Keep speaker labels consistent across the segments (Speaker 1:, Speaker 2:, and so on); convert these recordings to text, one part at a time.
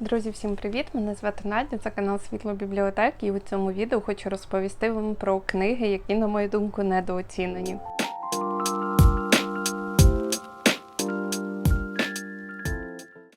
Speaker 1: Друзі, всім привіт! Мене звати Надя, це канал Світло Бібліотек, і у цьому відео хочу розповісти вам про книги, які, на мою думку, недооцінені.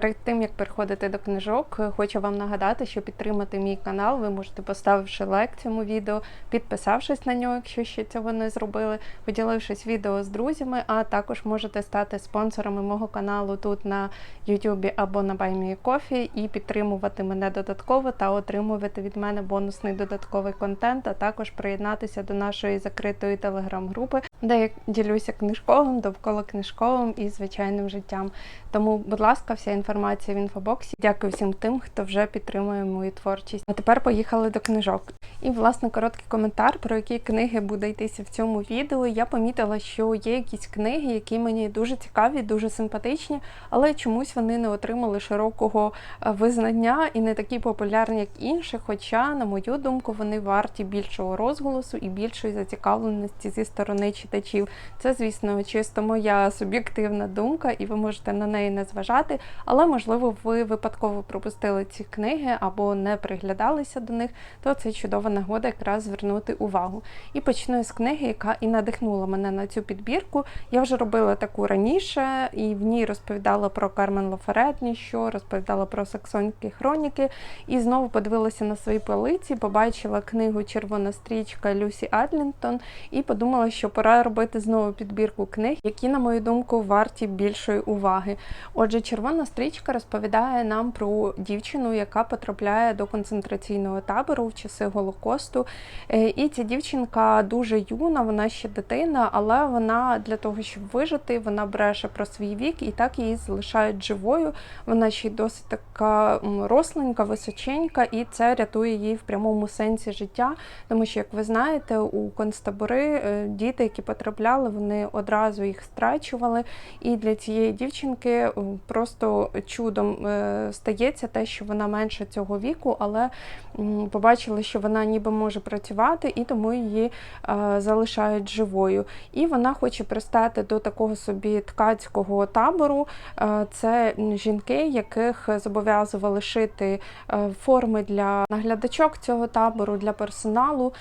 Speaker 1: Перед тим як переходити до книжок, хочу вам нагадати, що підтримати мій канал ви можете поставивши лайк цьому відео, підписавшись на нього, якщо ще цього не зробили, поділившись відео з друзями, а також можете стати спонсорами мого каналу тут на YouTube або на BuyMeCoffee і підтримувати мене додатково та отримувати від мене бонусний додатковий контент, а також приєднатися до нашої закритої телеграм-групи, де я ділюся книжковим, довкола книжковим і звичайним життям. Тому, будь ласка, вся інформація в інфобоксі. Дякую всім тим, хто вже підтримує мою творчість. А тепер поїхали до книжок. І, власне, короткий коментар, про які книги буде йтися в цьому відео. Я помітила, що є якісь книги, які мені дуже цікаві, дуже симпатичні, але чомусь вони не отримали широкого е, визнання і не такі популярні, як інші. Хоча, на мою думку, вони варті більшого розголосу і більшої зацікавленості зі сторони читачів. Це, звісно, чисто моя суб'єктивна думка, і ви можете на неї не зважати. Але, можливо, ви випадково пропустили ці книги або не приглядалися до них, то це чудова нагода якраз звернути увагу. І почну з книги, яка і надихнула мене на цю підбірку. Я вже робила таку раніше, і в ній розповідала про Кармен Лаферет, ніщо, розповідала про саксонські хроніки. І знову подивилася на свої полиці, побачила книгу Червона стрічка Люсі Адлінтон і подумала, що пора робити знову підбірку книг, які, на мою думку, варті більшої уваги. Отже, червона стрічка розповідає нам про дівчину, яка потрапляє до концентраційного табору в часи Голокосту. Е, І ця дівчинка дуже юна, вона ще дитина, але вона для того, щоб вижити, вона бреше про свій вік і так її залишають живою. Вона ще й досить така росленька, височенька, і це рятує її в прямому сенсі життя. Тому що, як ви знаєте, у концтабори е, діти, які потрапляли, вони одразу їх страчували. І для цієї дівчинки просто чудом е, стається те, що вона менше цього віку, але побачили, що вона ніби може працювати, і тому її е, залишають живою. І вона хоче пристати до такого собі ткацького табору. Е, Це жінки, яких зобов'язували шити форми для наглядачок цього табору, для персоналу.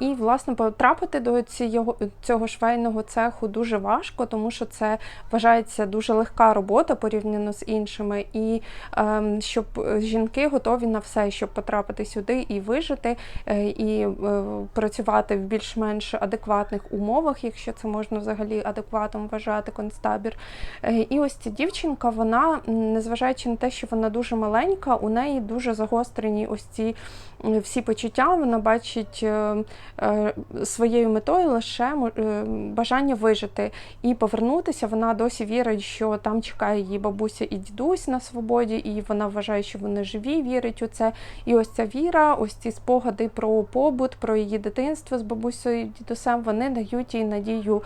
Speaker 1: І, власне, потрапити до цього, цього швейного цеху дуже важко, тому що це вважається дуже легка робота порівняно з іншими. І ем, щоб жінки готові на все, щоб потрапити сюди і вижити, е, і е, працювати в більш-менш адекватних умовах, якщо це можна взагалі адекватом вважати концтабір. Е, І ось ця дівчинка, вона, незважаючи на те, що вона дуже маленька, у неї дуже загострені ось ці всі почуття. Вона бачить е, е, своєю метою лише е, бажання вижити і повернутися. Вона досі вірить, що там чекає її бабуся і дідусь на свободі, і вона вважає, що вони живі, вірить у це. І ось ця віра, ось ці спогади про побут, про її дитинство з бабусею і дідусем, вони дають їй надію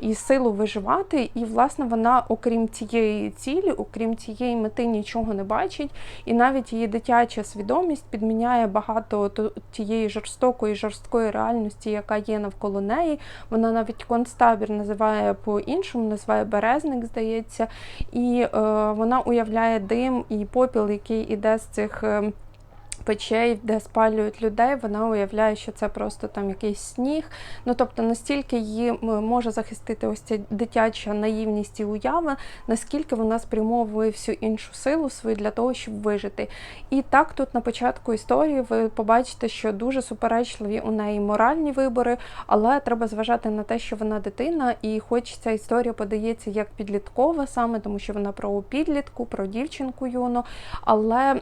Speaker 1: і силу виживати. І, власне, вона, окрім цієї цілі, окрім цієї мети, нічого не бачить. І навіть її дитяча свідомість підміняє багато то- тієї жорстокої, жорсткої реальності, яка є навколо неї. Вона навіть концтабір називає по-іншому, називає березник, здається. І е, вона уявляє дим і попіл, який іде з цих. е, Печей, де спалюють людей, вона уявляє, що це просто там якийсь сніг. Ну тобто настільки її може захистити ось ця дитяча наївність і уява, наскільки вона спрямовує всю іншу силу свою для того, щоб вижити. І так тут на початку історії ви побачите, що дуже суперечливі у неї моральні вибори, але треба зважати на те, що вона дитина, і хоч ця історія подається як підліткова, саме тому що вона про підлітку, про дівчинку юну, але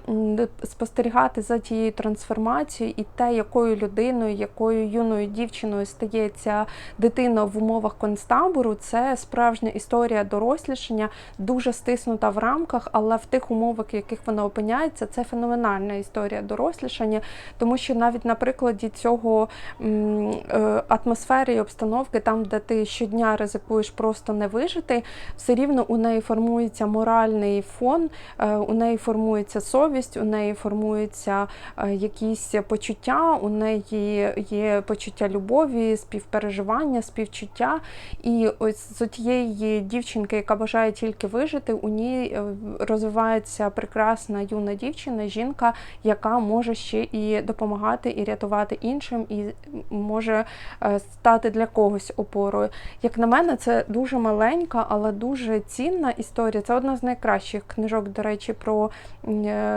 Speaker 1: спостерігати за тією трансформацією і те, якою людиною, якою юною дівчиною стає ця дитина в умовах концтабору, це справжня історія дорослішання, дуже стиснута в рамках, але в тих умовах, в яких вона опиняється, це феноменальна історія дорослішання, тому що навіть на прикладі цього е, атмосфери і обстановки, там, де ти щодня ризикуєш просто не вижити, все рівно у неї формується моральний фон, е, у неї формується совість, у неї формується е, якісь почуття, у неї є почуття любові, співпереживання, співчуття. І ось з тієї дівчинки, яка бажає тільки вижити, у ній е, розвивається прекрасна юна дівчина, жінка, яка може ще і допомагати, і рятувати іншим, і може е, стати для когось опорою. Як на мене, це дуже маленька, але дуже цінна історія. Це одна з найкращих книжок, до речі, про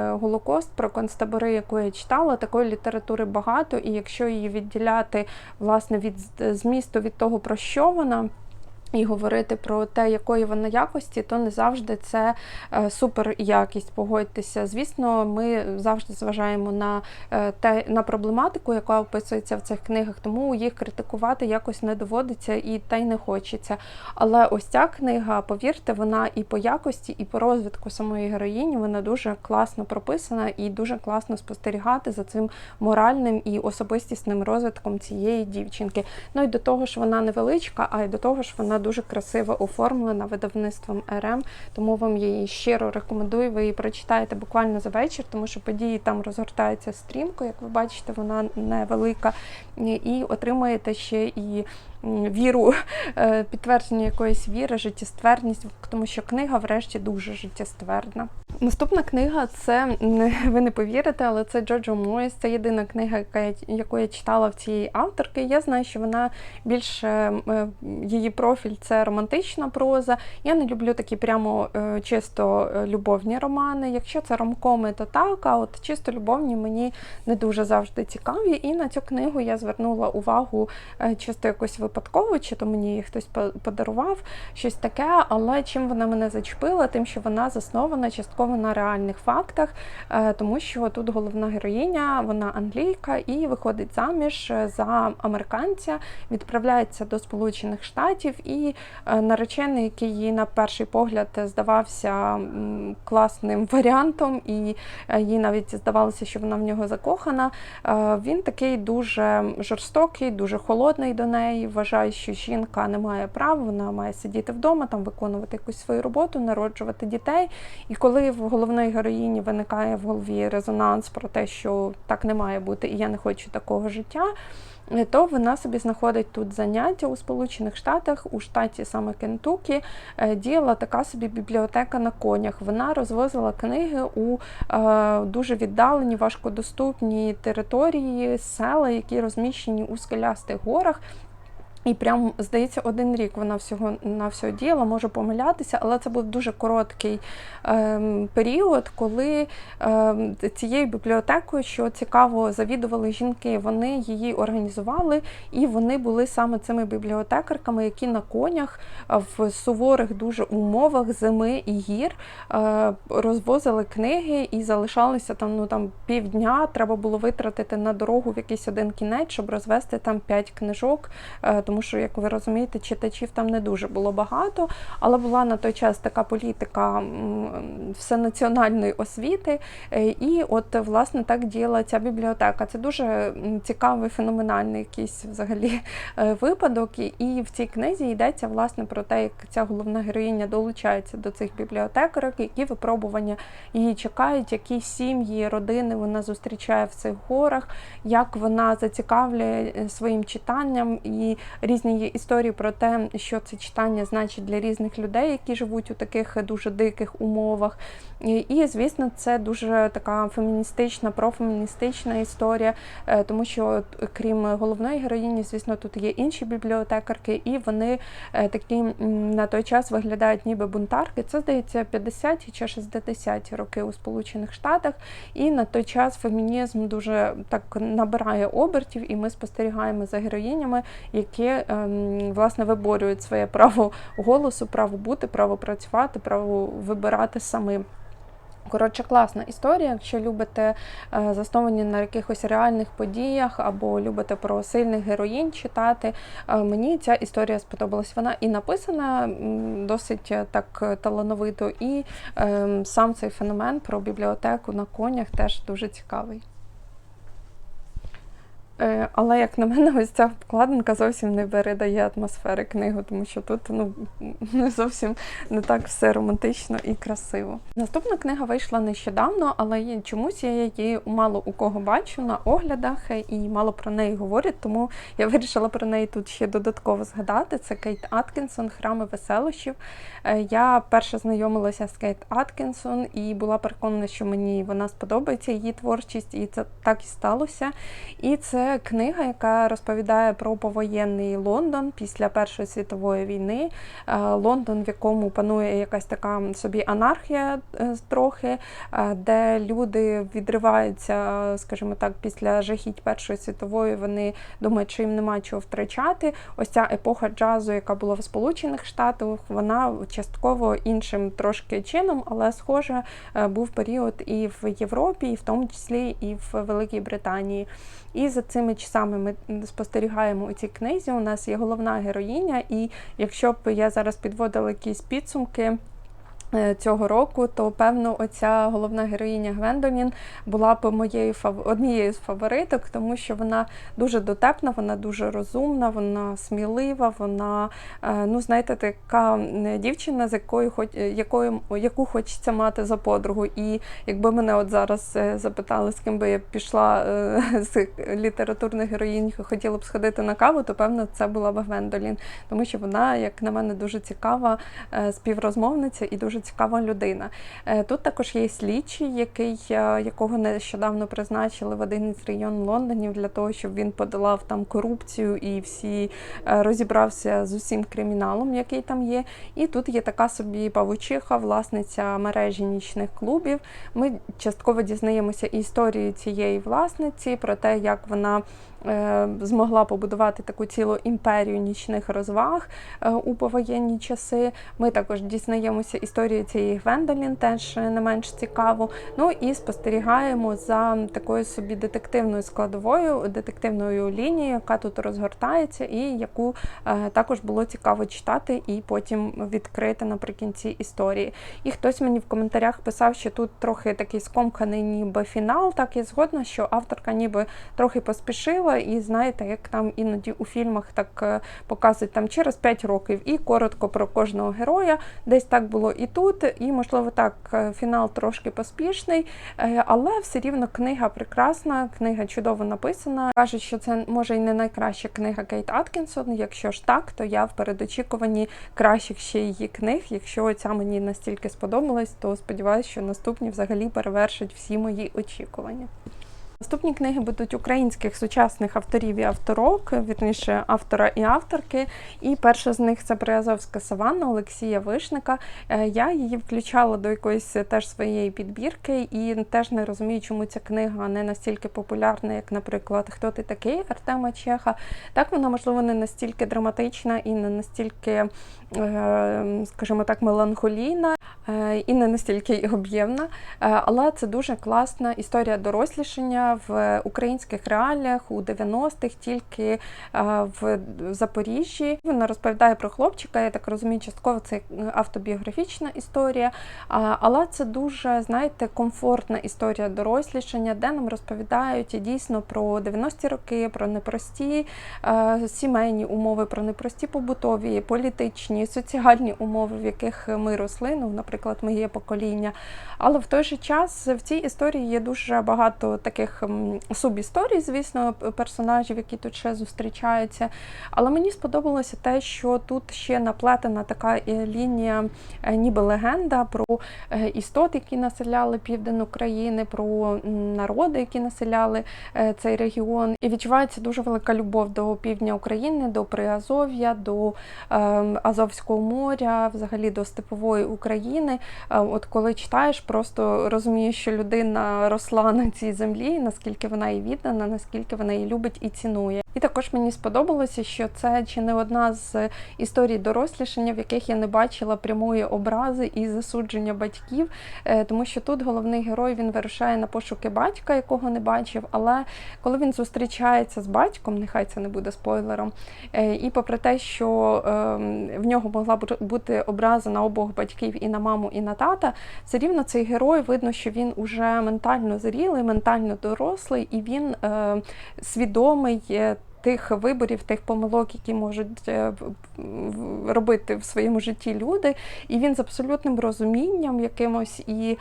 Speaker 1: Голокост, про концтабори, яку я читала. Такої літератури багато, і якщо її відділяти власне від змісту від того, про що вона. І говорити про те, якої вона якості, то не завжди це е, супер якість. Погодьтеся. Звісно, ми завжди зважаємо на е, те на проблематику, яка описується в цих книгах, тому їх критикувати якось не доводиться і та й не хочеться. Але ось ця книга, повірте, вона і по якості, і по розвитку самої героїні вона дуже класно прописана і дуже класно спостерігати за цим моральним і особистісним розвитком цієї дівчинки. Ну і до того ж, вона невеличка, а й до того ж, вона дуже красиво оформлена видавництвом РМ, тому вам її щиро рекомендую. Ви її прочитаєте буквально за вечір, тому що події там розгортаються стрімко, як ви бачите, вона невелика, і отримаєте ще і віру, е, підтвердження якоїсь віри, життєстверність, тому що книга, врешті, дуже життєствердна. Наступна книга це ви не повірите, але це Джоджо Мойс. Це єдина книга, яку я читала в цієї авторки. Я знаю, що вона більше е, її профіль це романтична проза. Я не люблю такі прямо е, чисто любовні романи. Якщо це ромкоми, то так, а от чисто любовні мені не дуже завжди цікаві. І на цю книгу я звернула увагу чисто якось випадково, чи то мені її хтось подарував щось таке, але чим вона мене зачепила, тим, що вона заснована частково на реальних фактах, е, тому що тут головна героїня, вона англійка і виходить заміж за американця, відправляється до Сполучених Штатів, і е, наречений, який їй на перший погляд здавався класним варіантом, і е, їй навіть здавалося, що вона в нього закохана. Він такий дуже жорстокий, дуже холодний до неї вважає, що жінка не має права, вона має сидіти вдома, там виконувати якусь свою роботу, народжувати дітей. І коли в головної героїні виникає в голові резонанс про те, що так не має бути, і я не хочу такого життя. То вона собі знаходить тут заняття у Сполучених Штатах, у штаті саме Кентукі, е, діяла така собі бібліотека на конях. Вона розвозила книги у е, дуже віддалені, важкодоступні території, села, які розміщені у скелястих горах. І прям, здається, один рік вона всього на все діяла, можу помилятися, але це був дуже короткий ем, період, коли ем, цією бібліотекою, що цікаво, завідували жінки. Вони її організували, і вони були саме цими бібліотекарками, які на конях в суворих дуже умовах зими і гір е, розвозили книги і залишалися там ну там півдня. Треба було витратити на дорогу в якийсь один кінець, щоб розвести там п'ять книжок. Е, тому що, як ви розумієте, читачів там не дуже було багато, але була на той час така політика всенаціональної освіти. Е, і от, власне, так діяла ця бібліотека. Це дуже цікавий, феноменальний якийсь взагалі е, випадок. І в цій книзі йдеться власне про те, як ця головна героїня долучається до цих бібліотекарок, які випробування її чекають, які сім'ї, родини вона зустрічає в цих горах, як вона зацікавлює е, своїм читанням і різні історії про те, що це читання значить для різних людей, які живуть у таких дуже диких умовах. І, звісно, це дуже така феміністична, профеміністична історія, е, тому що, крім головної героїні, звісно, тут є інші бібліотекарки, і вони е, такі на той час виглядають ніби бунтарки. Це здається 50-ті чи 60-ті роки у Сполучених Штатах. І на той час фемінізм дуже так набирає обертів, і ми спостерігаємо за героїнями, які ем, власне виборюють своє право голосу, право бути, право працювати, право вибирати самим. Коротше, класна історія. Якщо любите е, засновані на якихось реальних подіях або любите про сильних героїнь читати, е, мені ця історія сподобалась. Вона і написана досить е, так талановито, і ем, сам цей феномен про бібліотеку на конях теж дуже цікавий. Е, Але як на мене, ось ця обкладинка зовсім не передає атмосфери книги, тому що тут ну не зовсім не так все романтично і красиво. Наступна книга вийшла нещодавно, але чомусь я її мало у кого бачу на оглядах е, і мало про неї говорять, тому я вирішила про неї тут ще додатково згадати. Це Кейт Аткінсон, Храми веселощів. Е, Я перше знайомилася з Кейт Аткінсон і була переконана, що мені вона сподобається, її творчість, і це так і сталося. І це книга, яка розповідає про повоєнний Лондон після Першої світової війни. Е, Лондон, в якому панує якась така собі анархія е, трохи, е, де люди відриваються, скажімо так, після жахіть Першої світової. Вони думають, що їм нема чого втрачати. Ось ця епоха джазу, яка була в Сполучених Штатах, вона частково іншим трошки чином, але схоже був період і в Європі, і в тому числі і в Великій Британії. І за цими часами ми спостерігаємо у цій книзі. У нас є головна героїня, і якщо б я зараз підводила якісь підсумки. Е, Цього року, то певно, оця головна героїня Гвендолін була б моєю однією з фавориток, тому що вона дуже дотепна, вона дуже розумна, вона смілива, вона, е, ну знаєте, така дівчина, з якою хоч якою яку хочеться мати за подругу. І якби мене от зараз е, запитали, з ким би я пішла е, з літературних героїнь, хотіла б сходити на каву, то певно це була б Гвендолін, тому що вона, як на мене, дуже цікава е, співрозмовниця і дуже цікава людина. Е, Тут також є слідчий, який, е, якого нещодавно призначили в один із районів Лондонів для того, щоб він подолав там корупцію і всі е, розібрався з усім криміналом, який там є. І тут є така собі павучиха, власниця мережі нічних клубів. Ми частково дізнаємося історію цієї власниці про те, як вона. Е, Змогла побудувати таку цілу імперію нічних розваг е, у повоєнні часи. Ми також дізнаємося історію цієї Гвендолін, теж не менш цікаву. Ну і спостерігаємо за такою собі детективною складовою, детективною лінією, яка тут розгортається, і яку е, також було цікаво читати і потім відкрити наприкінці історії. І хтось мені в коментарях писав, що тут трохи такий скомканий ніби фінал. Так я згодна, що авторка ніби трохи поспішила, і знаєте, як там іноді у фільмах так е, показують там через 5 років і коротко про кожного героя. Десь так було і тут, і можливо так, е, фінал трошки поспішний, е, але все рівно книга прекрасна, книга чудово написана. Кажуть, що це може і не найкраща книга Кейт Аткінсон. Якщо ж так, то я в передочікуванні кращих ще її книг. Якщо ця мені настільки сподобалась, то сподіваюся, що наступні взагалі перевершать всі мої очікування. Наступні книги будуть українських сучасних авторів і авторок, вірніше автора і авторки. І перша з них це Приазовська саванна Олексія Вишника. Е, Я її включала до якоїсь теж своєї підбірки і теж не розумію, чому ця книга не настільки популярна, як, наприклад, Хто ти такий Артема Чеха. Так вона, можливо, не настільки драматична і не настільки, скажімо так, меланхолійна. е, І не настільки об'ємна, Е, але це дуже класна історія дорослішання в українських реаліях у 90-х, тільки е, в Запоріжжі. Вона розповідає про хлопчика. Я так розумію, частково це автобіографічна історія, але це дуже, знаєте, комфортна історія дорослішання, де нам розповідають дійсно про 90-ті роки, про непрості е, сімейні умови, про непрості побутові, політичні, соціальні умови, в яких ми росли, ну, наприклад, моє покоління. Але в той же час в цій історії є дуже багато таких субісторій, звісно, персонажів, які тут ще зустрічаються. Але мені сподобалося те, що тут ще наплетена така е, лінія, е, ніби легенда про е, істот, які населяли південь України, про народи, які населяли цей регіон. І відчувається дуже велика любов до півдня України, до Приазов'я, до ем, Азовського моря, взагалі до степової України. От коли читаєш, просто розумієш, що людина росла на цій землі, наскільки вона її віддана, наскільки вона її любить і цінує. І також мені сподобалося, що це чи не одна з історій дорослішання, в яких я не бачила прямої образи і засудження батьків, Е, тому що тут головний герой він вирушає на пошуки батька, якого не бачив. Але коли він зустрічається з батьком, нехай це не буде спойлером, е, і попри те, що ем, в нього могла бу- бути образа на обох батьків і на маму, і на тата, все рівно цей герой видно, що він уже ментально зрілий, ментально дорослий, і він е, свідомий. Тих виборів, тих помилок, які можуть е, робити в своєму житті люди, і він з абсолютним розумінням, якимось і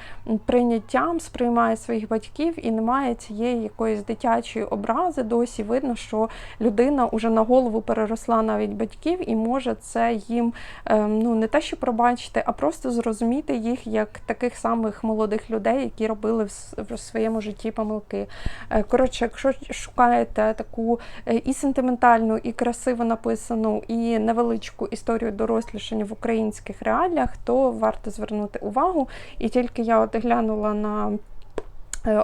Speaker 1: прийняттям сприймає своїх батьків і немає цієї якоїсь дитячої образи. Досі видно, що людина уже на голову переросла навіть батьків і може це їм ем, ну не те, що пробачити, а просто зрозуміти їх як таких самих молодих людей, які робили в своєму житті помилки. Е, Коротше, якщо шукаєте таку е, і сентиментальну, і красиво написану, і невеличку історію дорослішання в українських реаліях, то варто звернути увагу. І тільки я от глянула на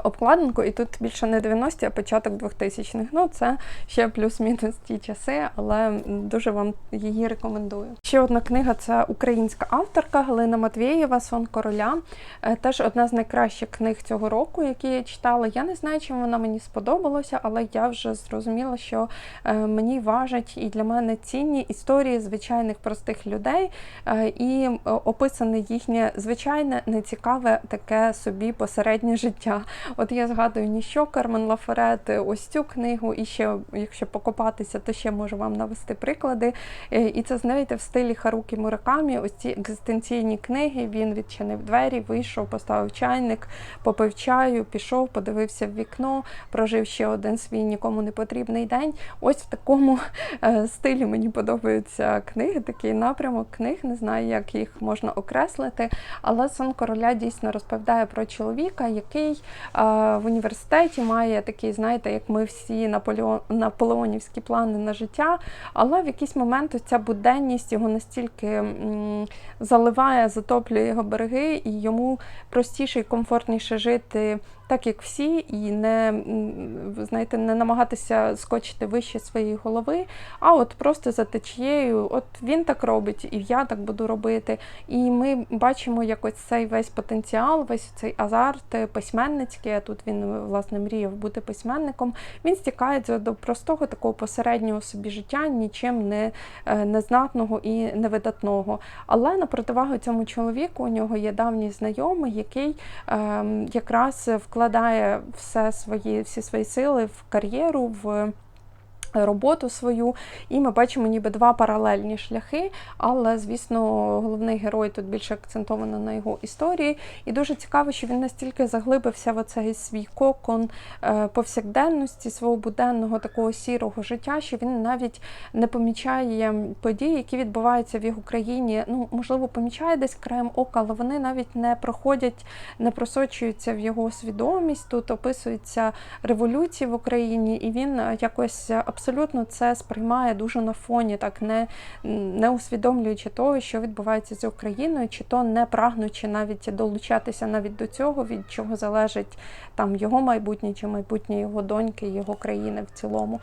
Speaker 1: обкладинку, і тут більше не 90-ті, а початок 2000-х. Ну, це ще плюс-мінус ті часи, але дуже вам її рекомендую. Ще одна книга це українська авторка Галина Матвєєва Сон короля. Е, Теж одна з найкращих книг цього року, які я читала. Я не знаю, чим вона мені сподобалася, але я вже зрозуміла, що е, мені важать і для мене цінні історії звичайних простих людей, е, і е, описане їхнє звичайне, нецікаве таке собі посереднє життя. От я згадую ніщо Кармен Лаферет, ось цю книгу, і ще, якщо покопатися, то ще можу вам навести приклади. Е, І це знаєте, в стилі Харукі Муракамі, ось ці екзистенційні книги. Він відчинив двері, вийшов, поставив чайник, попив чаю, пішов, подивився в вікно, прожив ще один свій нікому не потрібний день. Ось в такому е, стилі мені подобаються книги, такий напрямок книг. Не знаю, як їх можна окреслити. Але сон короля дійсно розповідає про чоловіка, який в університеті має такий, знаєте, як ми всі наполеон, наполеонівські плани на життя. Але в якийсь момент ця буденність його настільки заливає, затоплює його береги, і йому простіше і комфортніше жити так, як всі, і не знаєте, не намагатися скочити вище своєї голови, а от просто за течією, от він так робить, і я так буду робити. І ми бачимо як ось цей весь потенціал, весь цей азарт письменницький. а Тут він власне мріяв бути письменником. Він стікається до простого такого посереднього собі життя, нічим не е, незнатного і невидатного. Але на противагу цьому чоловіку у нього є давній знайомий, який ем, якраз вкладає все свої, всі свої сили в кар'єру, в роботу свою, і ми бачимо ніби два паралельні шляхи, але, звісно, головний герой тут більше акцентовано на його історії. І дуже цікаво, що він настільки заглибився в оцей свій кокон е, повсякденності, свого буденного такого сірого життя, що він навіть не помічає подій, які відбуваються в його країні. Ну, можливо, помічає десь краєм ока, але вони навіть не проходять, не просочуються в його свідомість. Тут описуються революції в Україні, і він е, якось абсолютно це сприймає дуже на фоні, так не, не усвідомлюючи того, що відбувається з Україною, чи то не прагнучи навіть долучатися навіть до цього, від чого залежить там його майбутнє чи майбутнє його доньки, його країни в цілому.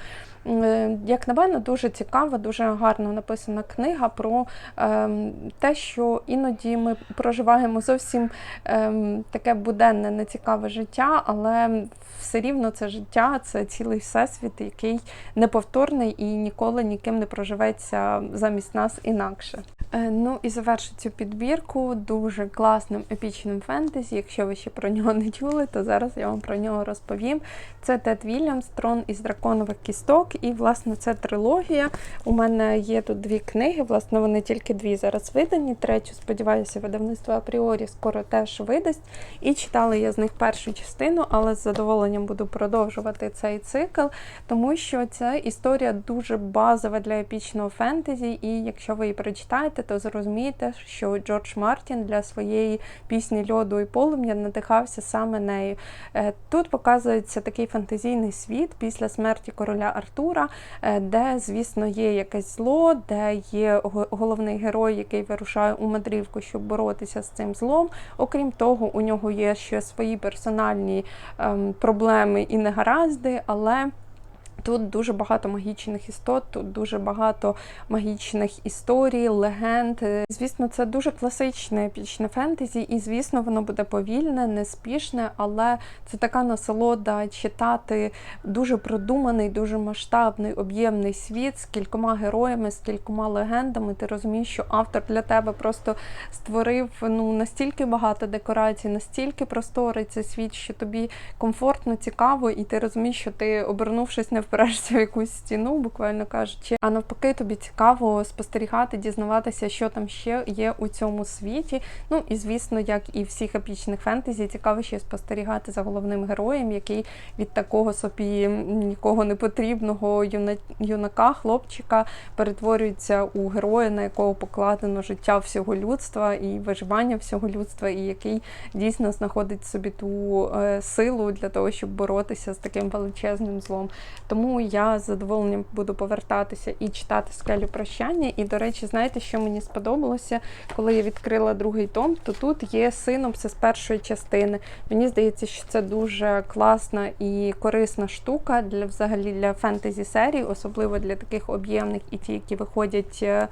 Speaker 1: Е, Як на мене, дуже цікава, дуже гарно написана книга про ем, те, що іноді ми проживаємо зовсім ем, таке буденне, нецікаве життя, але все рівно це життя, це цілий всесвіт, який неповторний і ніколи ніким не проживеться замість нас інакше. Е, Ну і завершу цю підбірку дуже класним епічним фентезі. Якщо ви ще про нього не чули, то зараз я вам про нього розповім. Це Тед Вільямс, Трон із драконових кісток. І, власне, це трилогія. У мене є тут дві книги, власне, вони тільки дві зараз видані. Третю, сподіваюся, видавництво апріорі скоро теж видасть. І читала я з них першу частину, але з задоволенням буду продовжувати цей цикл, тому що ця історія дуже базова для епічного фентезі. І якщо ви її прочитаєте, то зрозумієте, що Джордж Мартін для своєї пісні льоду і полум'я надихався саме нею. Е, Тут показується такий фантазійний світ після смерті короля Артура, е, де, звісно, є якесь зло, де є головний герой, який вирушає у мандрівку, щоб боротися з цим злом. Окрім того, у нього є ще свої персональні ем, проблеми і негаразди, але Тут дуже багато магічних істот, тут дуже багато магічних історій, легенд. Е, Звісно, це дуже класичне епічне фентезі, і звісно, воно буде повільне, неспішне, але це така насолода читати дуже продуманий, дуже масштабний, об'ємний світ з кількома героями, з кількома легендами. Ти розумієш, що автор для тебе просто створив ну настільки багато декорацій, настільки просторий цей світ, що тобі комфортно, цікаво, і ти розумієш, що ти обернувшись не впираєшся в якусь стіну, буквально кажучи. А навпаки, тобі цікаво спостерігати, дізнаватися, що там ще є у цьому світі. Ну і звісно, як і всіх епічних фентезі, цікаво ще спостерігати за головним героєм, який від такого собі нікого не потрібного юна... юнака, хлопчика перетворюється у героя, на якого покладено життя всього людства і виживання всього людства, і який дійсно знаходить собі ту е, силу для того, щоб боротися з таким величезним злом. Тому я з задоволенням буду повертатися і читати скелю прощання. І, до речі, знаєте, що мені сподобалося, коли я відкрила другий том, то тут є синопсис першої частини. Мені здається, що це дуже класна і корисна штука для взагалі для фентезі серій, особливо для таких об'ємних і ті, які виходять е,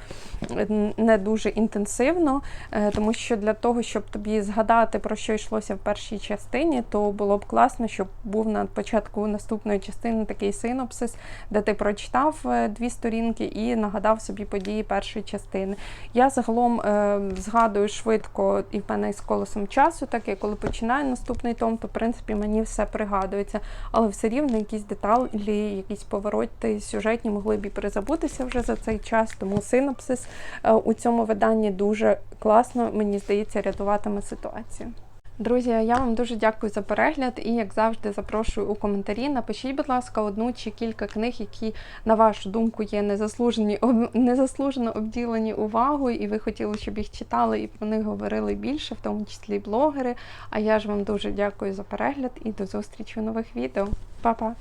Speaker 1: не дуже інтенсивно. Е, Тому що для того, щоб тобі згадати про що йшлося в першій частині, то було б класно, щоб був на початку наступної частини такий синопсис, де ти прочитав е, дві сторінки і нагадав собі події першої частини. Я загалом е, згадую швидко і в мене з колесом часу, так я коли починаю наступний том, то в принципі мені все пригадується, але все рівно якісь деталі, якісь повороти сюжетні могли б і перезабутися вже за цей час. Тому синопсис е, у цьому виданні дуже класно, мені здається, рятуватиме ситуацію. Друзі, я вам дуже дякую за перегляд і, як завжди, запрошую у коментарі. Напишіть, будь ласка, одну чи кілька книг, які, на вашу думку, є незаслужені, об, незаслужено обділені увагою, і ви хотіли, щоб їх читали і про них говорили більше, в тому числі блогери. А я ж вам дуже дякую за перегляд і до зустрічі у нових відео. Па-па!